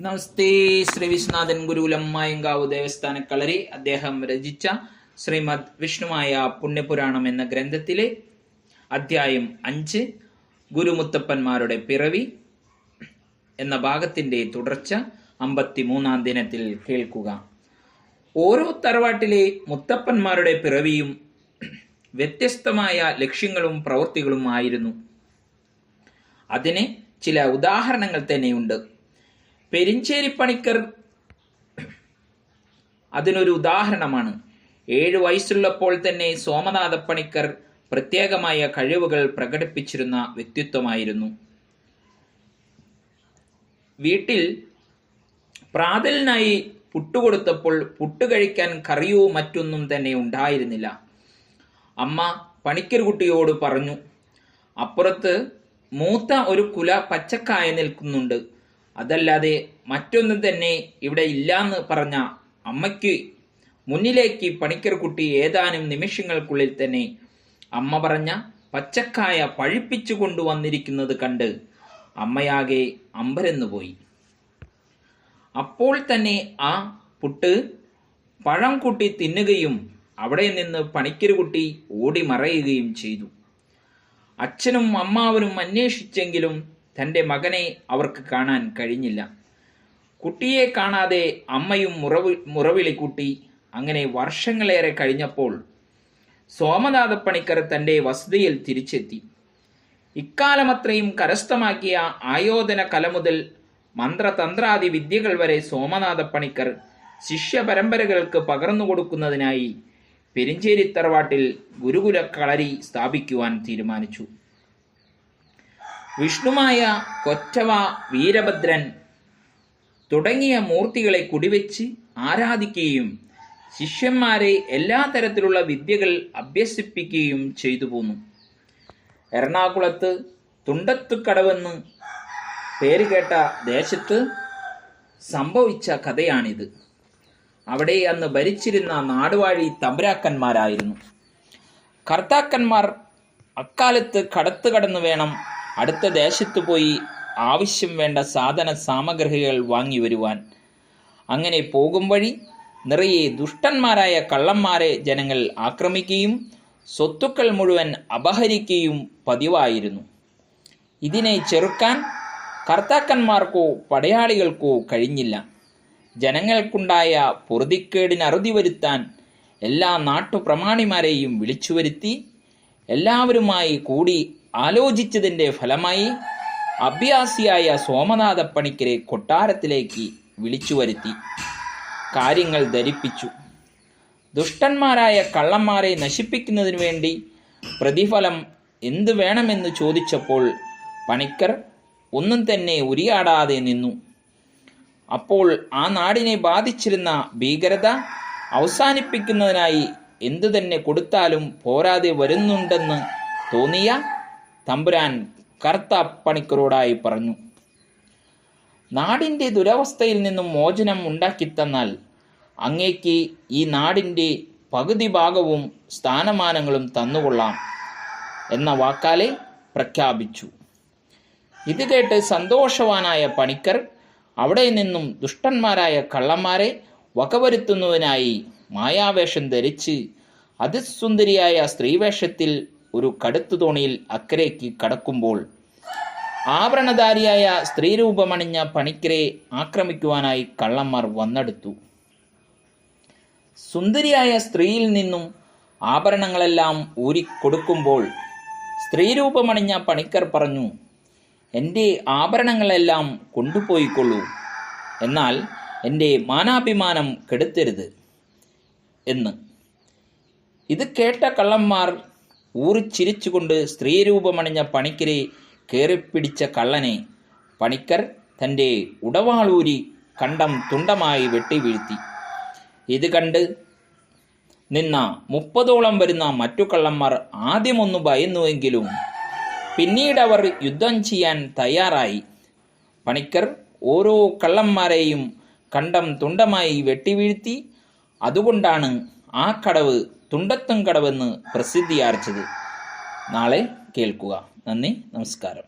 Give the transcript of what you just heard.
നമസ്തേ. ശ്രീ വിശ്വനാഥൻ ഗുരുലമ്മായങ്കാവ് ദേവസ്ഥാന കളരി അദ്ദേഹം രചിച്ച ശ്രീമദ് വിഷ്ണുമായ പുണ്യപുരാണം എന്ന ഗ്രന്ഥത്തിലെ അധ്യായം അഞ്ച് ഗുരുമുത്തപ്പന്മാരുടെ പിറവി എന്ന ഭാഗത്തിന്റെ തുടർച്ച അമ്പത്തി മൂന്നാം ദിനത്തിൽ കേൾക്കുക. ഓരോ തറവാട്ടിലെ മുത്തപ്പന്മാരുടെ പിറവിയും വ്യത്യസ്തമായ ലക്ഷ്യങ്ങളും പ്രവൃത്തികളും ആയിരുന്നു. അതിന് ചില ഉദാഹരണങ്ങൾ തന്നെയുണ്ട്. പെരിഞ്ചേരി പണിക്കർ അതിനൊരു ഉദാഹരണമാണ്. ഏഴു വയസ്സുള്ളപ്പോൾ തന്നെ സോമനാഥ പണിക്കർ പ്രത്യേകമായ കഴിവുകൾ പ്രകടിപ്പിച്ചിരുന്ന വ്യക്തിത്വമായിരുന്നു. വീട്ടിൽ പ്രാതലിനായി പുട്ടുകൊടുത്തപ്പോൾ പുട്ട് കഴിക്കാൻ കറിയോ മറ്റൊന്നും തന്നെ ഉണ്ടായിരുന്നില്ല. അമ്മ പണിക്കർ കുട്ടിയോട് പറഞ്ഞു അപ്പുറത്ത് മൂത്ത ഒരു കുല പച്ചക്കായ നിൽക്കുന്നുണ്ട്. അതല്ലാതെ മറ്റൊന്നും തന്നെ ഇവിടെ ഇല്ലാന്ന് പറഞ്ഞ അമ്മയ്ക്ക് മുന്നിലേക്ക് പണിക്കർ കുട്ടി ഏതാനും നിമിഷങ്ങൾക്കുള്ളിൽ തന്നെ അമ്മ പറഞ്ഞ പച്ചക്കായ പഴിപ്പിച്ചു കൊണ്ടുവന്നിരിക്കുന്നത് കണ്ട് അമ്മയാകെ അമ്പരന്നുപോയി അപ്പോൾ തന്നെ ആ പുട്ട് പഴം കുട്ടി തിന്നുകയും അവിടെ നിന്ന് പണിക്കരുകുട്ടി ഓടി മറയുകയും ചെയ്തു. അച്ഛനും അമ്മാവനും അന്വേഷിച്ചെങ്കിലും തന്റെ മകനെ അവർക്ക് കാണാൻ കഴിഞ്ഞില്ല. കുട്ടിയെ കാണാതെ അമ്മയും മുറവി മുറവിളി കൂട്ടി അങ്ങനെ വർഷങ്ങളേറെ കഴിഞ്ഞപ്പോൾ സോമനാഥ പണിക്കർ തന്റെ വസതിയിൽ തിരിച്ചെത്തി. ഇക്കാലമത്രയും കരസ്ഥമാക്കിയ ആയോധന കല മുതൽ മന്ത്രതന്ത്രാദി വിദ്യകൾ വരെ സോമനാഥ പണിക്കർ ശിഷ്യ പരമ്പരകൾക്ക് പകർന്നു കൊടുക്കുന്നതിനായി പെരിഞ്ചേരി തറവാട്ടിൽ ഗുരുകുല കളരി സ്ഥാപിക്കുവാൻ തീരുമാനിച്ചു. വിഷ്ണുമായ കൊറ്റവ വീരഭദ്രൻ തുടങ്ങിയ മൂർത്തികളെ കുടിവെച്ച് ആരാധിക്കുകയും ശിഷ്യന്മാരെ എല്ലാ തരത്തിലുള്ള വിദ്യകൾ അഭ്യസിപ്പിക്കുകയും ചെയ്തു പോന്നു. എറണാകുളത്ത് തുണ്ടത്തുക്കടവെന്ന് പേര് കേട്ട ദേശത്ത് സംഭവിച്ച കഥയാണിത്. അവിടെ അന്ന് ഭരിച്ചിരുന്ന നാടുവാഴി തമ്പുരാക്കന്മാരായിരുന്നു. കർത്താക്കന്മാർ അക്കാലത്ത് കടത്തു കടന്നു വേണം അടുത്ത ദേശത്ത് പോയി ആവശ്യം വേണ്ട സാധന സാമഗ്രികൾ വാങ്ങി വരുവാൻ. അങ്ങനെ പോകും വഴി നിറയെ ദുഷ്ടന്മാരായ കള്ളന്മാരെ ജനങ്ങൾ ആക്രമിക്കുകയും സ്വത്തുക്കൾ മുഴുവൻ അപഹരിക്കുകയും പതിവായിരുന്നു. ഇതിനെ ചെറുക്കാൻ കർത്താക്കന്മാർക്കോ പടയാളികൾക്കോ കഴിഞ്ഞില്ല. ജനങ്ങൾക്കുണ്ടായ പൊറുതിക്കേടിന് അറുതി വരുത്താൻ എല്ലാ നാട്ടുപ്രമാണിമാരെയും വിളിച്ചു വരുത്തി എല്ലാവരുമായി കൂടി ആലോചിച്ചതിന്റെ ഫലമായി അഭ്യാസിയായ സോമനാഥ പണിക്കരെ കൊട്ടാരത്തിലേക്ക് വിളിച്ചു വരുത്തി കാര്യങ്ങൾ ധരിപ്പിച്ചു. ദുഷ്ടന്മാരായ കള്ളന്മാരെ നശിപ്പിക്കുന്നതിനു വേണ്ടി പ്രതിഫലം എന്തു വേണമെന്ന് ചോദിച്ചപ്പോൾ പണിക്കർ ഒന്നും തന്നെ ഉരിയാടാതെ നിന്നു. അപ്പോൾ ആ നാടിനെ ബാധിച്ചിരുന്ന ഭീകരത അവസാനിപ്പിക്കുന്നതിനായി എന്തു തന്നെ കൊടുത്താലും പോരാതെ വരുന്നുണ്ടെന്ന് തോന്നിയ തമ്പുരാൻ കറുത്ത പണിക്കരോടായി പറഞ്ഞു നാടിന്റെ ദുരവസ്ഥയിൽ നിന്നും മോചനം ഉണ്ടാക്കിത്തന്നാൽ അങ്ങേക്ക് ഈ നാടിന്റെ പകുതി ഭാഗവും സ്ഥാനമാനങ്ങളും തന്നുകൊള്ളാം എന്ന വാക്കാലെ പ്രഖ്യാപിച്ചു. ഇത് കേട്ട് സന്തോഷവാനായ പണിക്കർ അവിടെ നിന്നും ദുഷ്ടന്മാരായ കള്ളന്മാരെ വകവരുത്തുന്നതിനായി മായാവേഷം ധരിച്ച് അതിസുന്ദരിയായ സ്ത്രീവേഷത്തിൽ ഒരു കടുത്തു തോണിയിൽ അക്കരയ്ക്ക് കടക്കുമ്പോൾ ആഭരണധാരിയായ സ്ത്രീരൂപമണിഞ്ഞ പണിക്കരെ ആക്രമിക്കുവാനായി കള്ളന്മാർ വന്നെടുത്തു. സുന്ദരിയായ സ്ത്രീയിൽ നിന്നും ആഭരണങ്ങളെല്ലാം ഊരിക്കൊടുക്കുമ്പോൾ സ്ത്രീരൂപമണിഞ്ഞ പണിക്കർ പറഞ്ഞു എന്റെ ആഭരണങ്ങളെല്ലാം കൊണ്ടുപോയിക്കൊള്ളൂ. എന്നാൽ എന്റെ മാനാഭിമാനം കെടുത്തരുത് എന്ന്. ഇത് കേട്ട കള്ളന്മാർ ഊറിച്ചിരിച്ചുകൊണ്ട് സ്ത്രീരൂപമണിഞ്ഞ പണിക്കരെ കയറിപ്പിടിച്ച കള്ളനെ പണിക്കർ തന്റെ ഉടവാളൂരി കണ്ടം തുണ്ടമായി വെട്ടി വീഴ്ത്തി. ഇത് കണ്ട് നിന്ന മുപ്പതോളം വരുന്ന മറ്റു കള്ളന്മാർ ആദ്യമൊന്നു ഭയന്നുവെങ്കിലും പിന്നീട് അവർ യുദ്ധം ചെയ്യാൻ തയ്യാറായി. പണിക്കർ ഓരോ കള്ളന്മാരെയും കണ്ടം തുണ്ടമായി വെട്ടിവീഴ്ത്തി അതുകൊണ്ടാണ് ആ കടവ് തുണ്ടത്തും കടവെന്ന് പ്രസിദ്ധിയാർച്ചത് നാളെ കേൾക്കുക. നന്ദി. നമസ്കാരം.